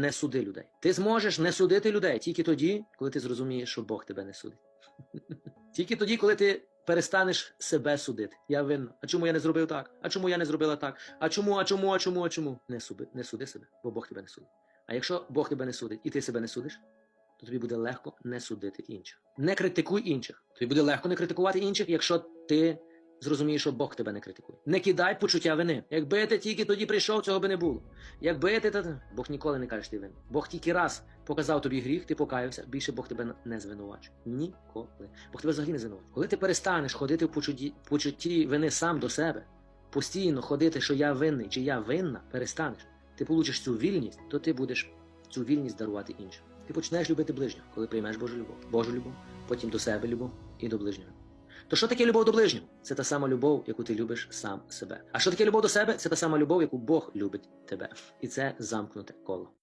не суди людей. Ти зможеш не судити людей тільки тоді, коли ти зрозумієш, що Бог тебе не судить. Тільки тоді, коли ти перестанеш себе судити. Я винна. А чому я не зробив так? А чому я не зробила так? А чому, а чому, а чому, а чому? Не суди, не суди себе, бо Бог тебе не судить. А якщо Бог тебе не судить і ти себе не судиш, то тобі буде легко не судити інших. Не критикуй інших. Тобі буде легко не критикувати інших, якщо ти зрозумієш, що Бог тебе не критикує. Не кидай почуття вини. Якби ти тільки тоді прийшов, цього би не було. Якби ти та Бог ніколи не каже, що ти винен. Бог тільки раз показав тобі гріх, ти покаявся, більше Бог тебе не звинувачує. Ніколи. Бог тебе взагалі не звинувачує. Коли ти перестанеш ходити в почутті, почутті вини сам до себе, постійно ходити, що я винний чи я винна, перестанеш, ти получиш цю вільність, то ти будеш цю вільність дарувати іншим. Ти почнеш любити ближнього, коли приймеш Божу любов. Божу любов, потім до себе любов і до ближнього. То що таке любов до ближнього? Це та сама любов, яку ти любиш сам себе. А що таке любов до себе? Це та сама любов, яку Бог любить тебе. І це замкнуте коло.